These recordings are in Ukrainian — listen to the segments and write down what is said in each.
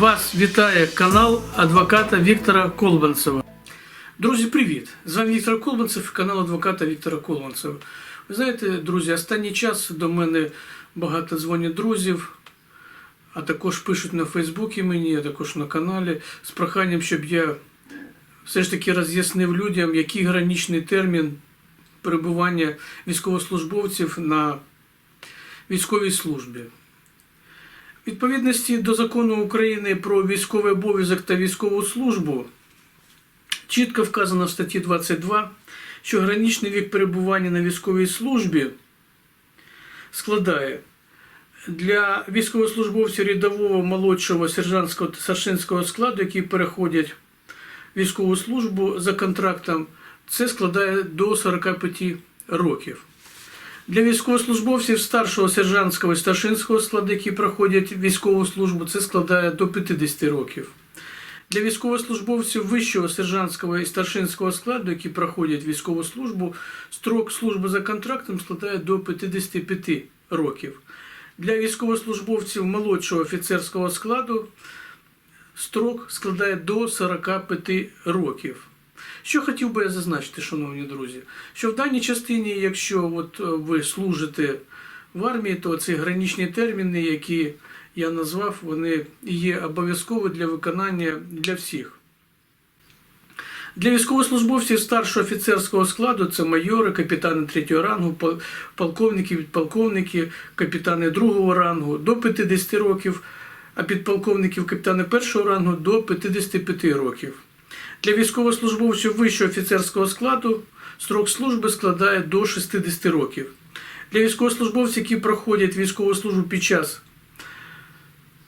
Вас вітає канал адвоката Віктора Колбанцева. Друзі, привіт! З вами Віктор Колбанцев, канал адвоката Віктора Колбанцева. Ви знаєте, друзі, останній час до мене багато дзвонять друзів, а також пишуть на Фейсбуці мені, а також на каналі з проханням, щоб я все ж таки роз'яснив людям, який граничний термін перебування військовослужбовців на військовій службі. Відповідності до закону України про військовий обов'язок та військову службу чітко вказано в статті 22, що граничний вік перебування на військовій службі складає для військовослужбовців рядового молодшого сержантського та старшинського складу, які переходять військову службу за контрактом, це складає до 45 років. Для військовослужбовців старшого сержантського і старшинського складу, які проходять військову службу, це складає до 50 років. Для військовослужбовців вищого сержантського і старшинського складу, які проходять військову службу, строк служби за контрактом складає до 55 років. Для військовослужбовців молодшого офіцерського складу строк складає до 45 років. Що хотів би я зазначити, шановні друзі, що в даній частині, якщо от е, ви служите в армії, то ці граничні терміни, які я назвав, вони є обов'язкові для виконання для всіх. Для військовослужбовців старшого офіцерського складу це майори, капітани третього рангу, полковники, підполковники, капітани другого рангу до 50 років, а підполковників капітани першого рангу до 55 років. Для військовослужбовців вищого офіцерського складу строк служби складає до 60 років. Для військовослужбовців, які проходять військову службу під час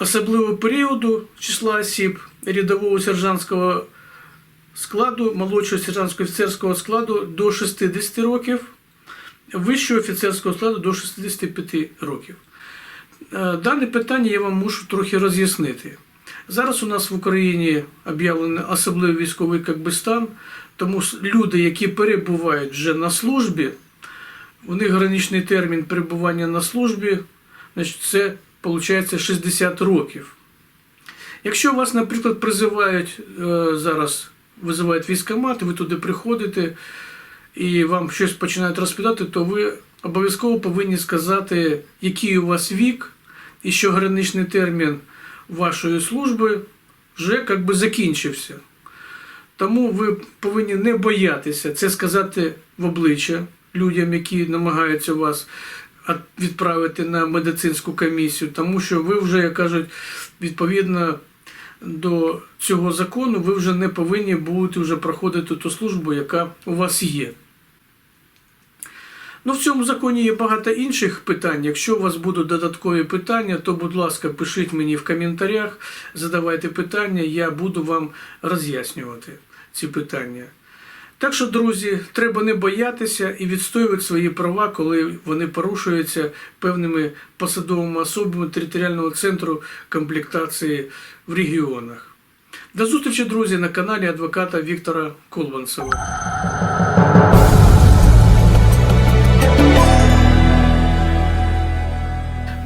особливого періоду числа осіб рядового сержантського складу, молодшого сержантського офіцерського складу до 60 років, вищого офіцерського складу до 65 років. Е, Дане питання я вам мушу трохи роз'яснити. Зараз у нас в Україні об'явлений особливий військовий як би, стан, тому люди, які перебувають вже на службі, у них граничний термін перебування на службі, значить, це виходить 60 років. Якщо вас, наприклад, призивають е, зараз, визивають військкомат, ви туди приходите і вам щось починають розповідати, то ви обов'язково повинні сказати, який у вас вік і що граничний термін вашої служби вже як би закінчився. Тому ви повинні не боятися це сказати в обличчя людям, які намагаються вас відправити на медицинську комісію, тому що ви вже, як кажуть, відповідно до цього закону, ви вже не повинні будете вже проходити ту службу, яка у вас є. Ну, в цьому законі є багато інших питань. Якщо у вас будуть додаткові питання, то, будь ласка, пишіть мені в коментарях, задавайте питання, я буду вам роз'яснювати ці питання. Так що, друзі, треба не боятися і відстоювати свої права, коли вони порушуються певними посадовими особами територіального центру комплектації в регіонах. До зустрічі, друзі, на каналі адвоката Віктора Колбанцева.